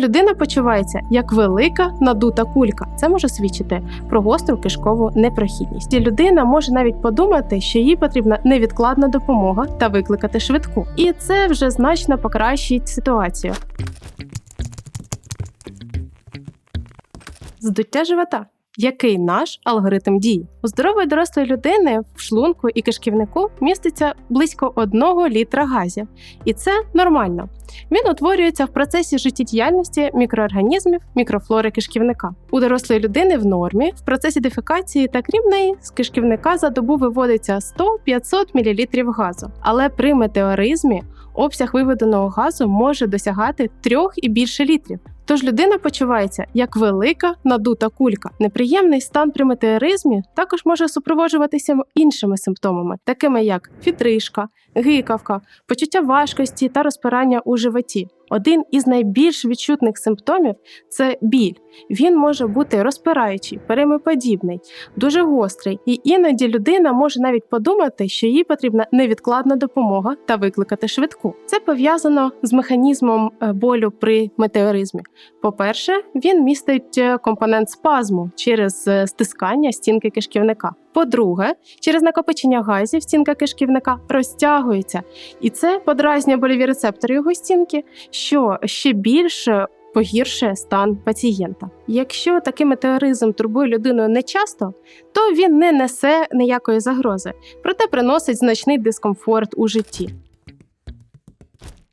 Людина почувається як велика надута кулька. Це може свідчити про гостру кишкову непрохідність. І людина може навіть подумати, що їй потрібна невідкладна допомога та викликати швидку. І це вже значно покращить ситуацію. Здуття живота. Який наш алгоритм дій? У здорової дорослої людини в шлунку і кишківнику міститься близько 1 літра газів, і це нормально. Він утворюється в процесі життєдіяльності мікроорганізмів мікрофлори кишківника. У дорослої людини в нормі в процесі дефекації та крім неї з кишківника за добу виводиться 100-500 мл газу. Але при метеоризмі обсяг виведеного газу може досягати 3 і більше літрів. Тож людина почувається як велика надута кулька. Неприємний стан при метеоризмі також може супроводжуватися іншими симптомами, такими як фітришка, гикавка, почуття важкості та розпирання у животі. Один із найбільш відчутних симптомів це біль. Він може бути розпираючий, перемиподібний, дуже гострий, і іноді людина може навіть подумати, що їй потрібна невідкладна допомога та викликати швидку. Це пов'язано з механізмом е, болю при метеоризмі. По-перше, він містить е, компонент спазму через е, стискання стінки кишківника. По-друге, через накопичення газів стінка кишківника розтягується, і це подразнює больові рецептори його стінки, що ще більше погіршує стан пацієнта. Якщо такий метеоризм турбує людину нечасто, то він не несе ніякої загрози, проте приносить значний дискомфорт у житті.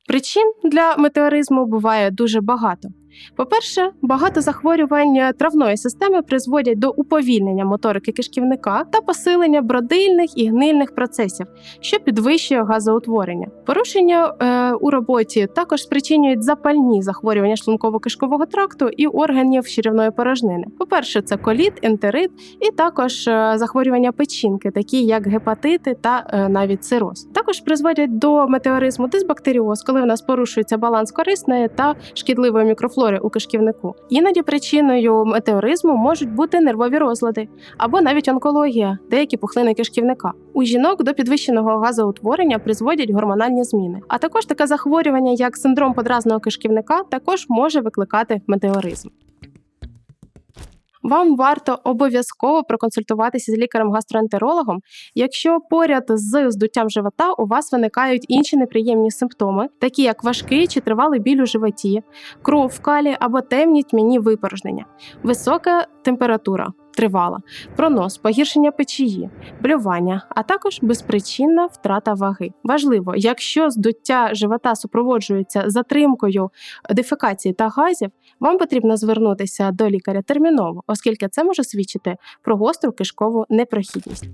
Причин для метеоризму буває дуже багато. По-перше, багато захворювань травної системи призводять до уповільнення моторики кишківника та посилення бродильних і гнильних процесів, що підвищує газоутворення. Порушення е, у роботі також спричинюють запальні захворювання шлунково-кишкового тракту і органів щирівної порожнини. По-перше, це коліт, ентерит і також е, захворювання печінки, такі як гепатити та е, навіть цироз. Також призводять до метеоризму дисбактеріоз, коли в нас порушується баланс корисної та шкідливої мікрофлори у кишківнику. Іноді причиною метеоризму можуть бути нервові розлади або навіть онкологія, деякі пухлини кишківника. У жінок до підвищеного газоутворення призводять гормональні зміни. А також таке захворювання, як синдром подразного кишківника, також може викликати метеоризм. Вам варто обов'язково проконсультуватися з лікарем-гастроентерологом, якщо поряд з здуттям живота у вас виникають інші неприємні симптоми, такі як важкий чи тривалий біль у животі, кров в калі або темні тьмяні випорожнення, висока температура. Тривала, пронос, погіршення печії, блювання, а також безпричинна втрата ваги. Важливо, якщо здуття живота супроводжується затримкою дефекації та газів, вам потрібно звернутися до лікаря терміново, оскільки це може свідчити про гостру кишкову непрохідність.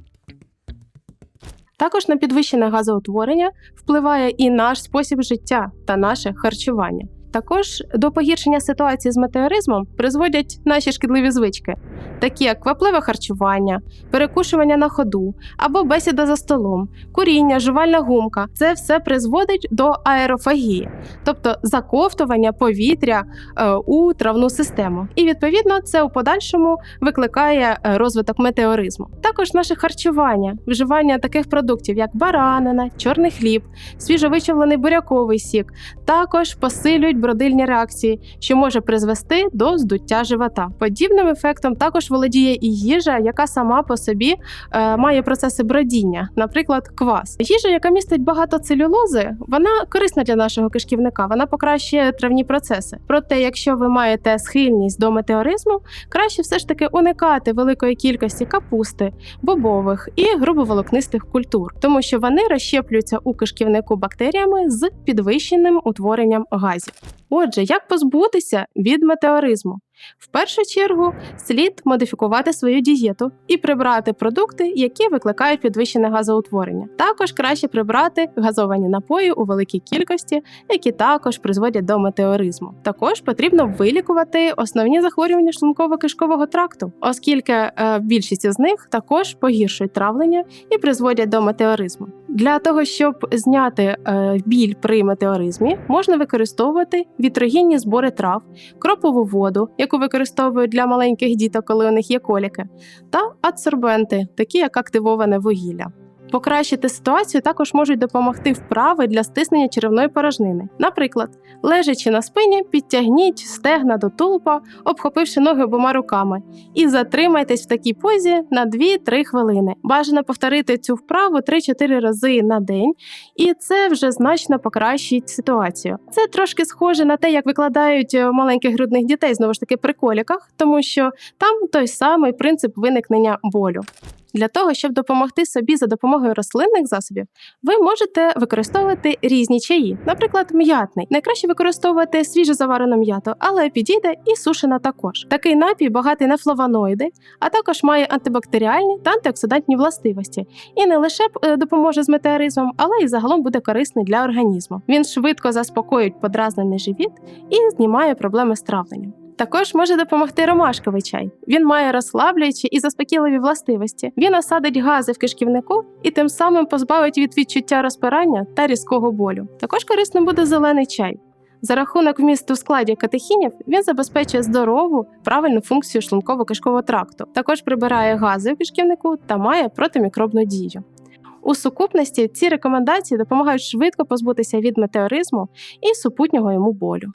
Також на підвищене газоутворення впливає і наш спосіб життя та наше харчування. Також до погіршення ситуації з метеоризмом призводять наші шкідливі звички, такі як квапливе харчування, перекушування на ходу або бесіда за столом, куріння, жувальна гумка. Це все призводить до аерофагії, тобто заковтування повітря е, у травну систему. І відповідно це у подальшому викликає е, розвиток метеоризму. Також наше харчування, вживання таких продуктів, як баранина, чорний хліб, свіжовичавлений буряковий сік, також посилюють бродильні реакції, що може призвести до здуття живота. Подібним ефектом також володіє і їжа, яка сама по собі е, має процеси бродіння, наприклад, квас. Їжа, яка містить багато целюлози, вона корисна для нашого кишківника, вона покращує травні процеси. Проте, якщо ви маєте схильність до метеоризму, краще все ж таки уникати великої кількості капусти, бобових і грубоволокнистих культур, тому що вони розщеплюються у кишківнику бактеріями з підвищеним утворенням газів. Отже, як позбутися від метеоризму? В першу чергу слід модифікувати свою дієту і прибрати продукти, які викликають підвищене газоутворення. Також краще прибрати газовані напої у великій кількості, які також призводять до метеоризму. Також потрібно вилікувати основні захворювання шлунково-кишкового тракту, оскільки е, більшість з них також погіршують травлення і призводять до метеоризму. Для того щоб зняти е, біль при метеоризмі, можна використовувати вітрогінні збори трав, кропову воду, яку використовують для маленьких діток, коли у них є коліки, та адсорбенти, такі як активоване вугілля. Покращити ситуацію також можуть допомогти вправи для стиснення черевної порожнини. Наприклад, лежачи на спині, підтягніть стегна до тулупа, обхопивши ноги обома руками, і затримайтесь в такій позі на 2-3 хвилини. Бажано повторити цю вправу 3-4 рази на день, і це вже значно покращить ситуацію. Це трошки схоже на те, як викладають е, маленьких грудних дітей знову ж таки при коліках, тому що там той самий принцип виникнення болю. Для того, щоб допомогти собі за допомогою рослинних засобів, ви можете використовувати різні чаї, наприклад, м'ятний. Найкраще використовувати свіже заварену м'яту, але підійде і сушена також. Такий напій багатий на флавоноїди, а також має антибактеріальні та антиоксидантні властивості, і не лише е, допоможе з метеоризмом, але й загалом буде корисний для організму. Він швидко заспокоїть подразнений живіт і знімає проблеми з травленням. Також може допомогти ромашковий чай. Він має розслаблюючі і заспокійливі властивості. Він осадить гази в кишківнику і тим самим позбавить від відчуття розпирання та різкого болю. Також корисним буде зелений чай. За рахунок вмісту в складі катехінів він забезпечує здорову, правильну функцію шлунково-кишкового тракту. Також прибирає гази в кишківнику та має протимікробну дію. У сукупності ці рекомендації допомагають швидко позбутися від метеоризму і супутнього йому болю.